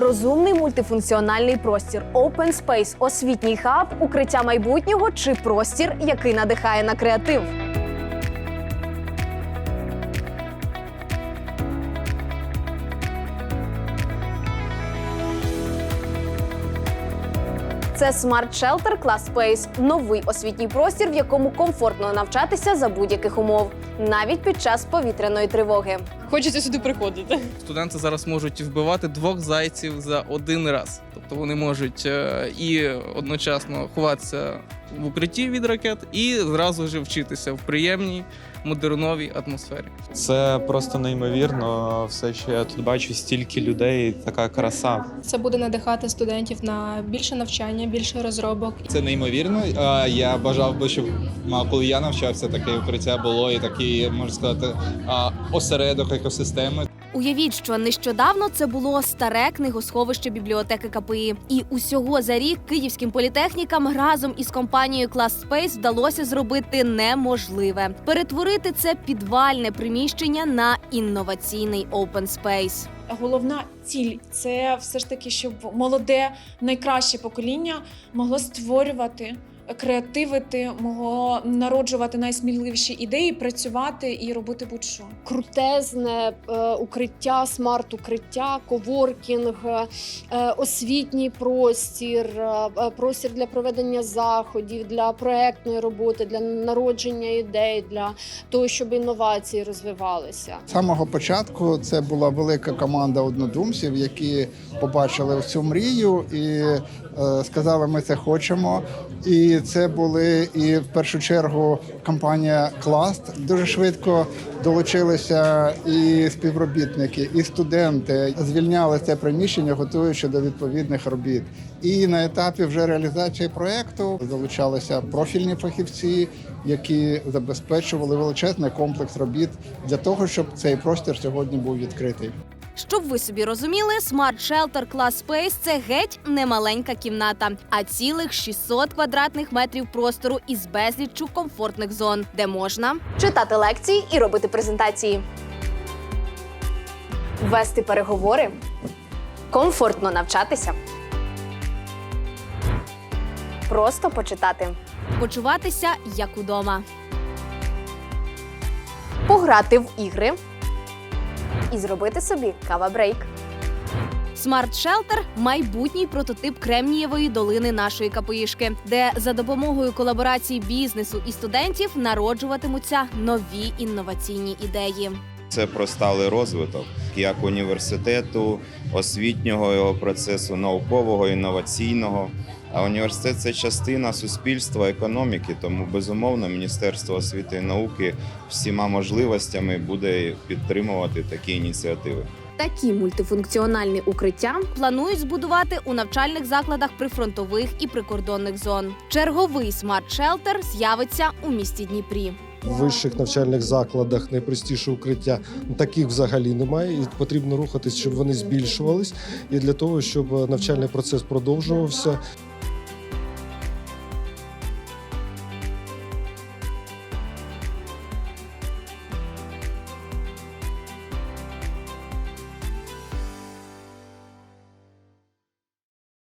Розумний мультифункціональний простір, Open Space, освітній хаб, укриття майбутнього чи простір, який надихає на креатив. Це Smart Shelter Class Space – новий освітній простір, в якому комфортно навчатися за будь-яких умов, навіть під час повітряної тривоги. Хочеться сюди приходити. Студенти зараз можуть вбивати двох зайців за один раз. Тобто вони можуть е, і одночасно ховатися в укритті від ракет, і зразу ж вчитися в приємній модерновій атмосфері. Це просто неймовірно. Все, що я тут бачу, стільки людей, така краса. Це буде надихати студентів на більше навчання, більше розробок. Це неймовірно. Я бажав би, щоб коли я навчався, таке укриття було і такий, можна сказати, осередок екосистеми. Уявіть, що нещодавно це було старе книгосховище бібліотеки КПІ. І усього за рік київським політехнікам разом із компанією Class Space вдалося зробити неможливе перетворити це підвальне приміщення на інноваційний open space. Головна ціль це все ж таки, щоб молоде найкраще покоління могло створювати. Креативити, могло народжувати найсміливіші ідеї, працювати і робити будь-що. крутезне е, укриття, смарт-укриття, коворкінг, е, освітній простір, е, е, простір для проведення заходів, для проектної роботи, для народження ідей, для того, щоб інновації розвивалися. З самого початку це була велика команда однодумців, які побачили цю мрію і е, сказали, ми це хочемо. І це були і в першу чергу компанія Класт. Дуже швидко долучилися і співробітники, і студенти звільняли це приміщення, готуючи до відповідних робіт. І на етапі вже реалізації проекту залучалися профільні фахівці, які забезпечували величезний комплекс робіт для того, щоб цей простір сьогодні був відкритий. Щоб ви собі розуміли, Smart Shelter Class Space – це геть не маленька кімната, а цілих 600 квадратних метрів простору із безліччю комфортних зон, де можна читати лекції і робити презентації, вести переговори, комфортно навчатися, просто почитати, почуватися як удома, пограти в ігри і зробити собі кава-брейк. Смарт Шелтер – майбутній прототип Кремнієвої долини нашої капишки, де за допомогою колаборації бізнесу і студентів народжуватимуться нові інноваційні ідеї. Це про сталий розвиток як університету, освітнього його процесу, наукового, інноваційного. А університет це частина суспільства, економіки. Тому безумовно Міністерство освіти і науки всіма можливостями буде підтримувати такі ініціативи. Такі мультифункціональні укриття планують збудувати у навчальних закладах прифронтових і прикордонних зон. Черговий смарт-шелтер з'явиться у місті Дніпрі. Вищих навчальних закладах найпростіше укриття таких взагалі немає, і потрібно рухатись, щоб вони збільшувались. І для того, щоб навчальний процес продовжувався,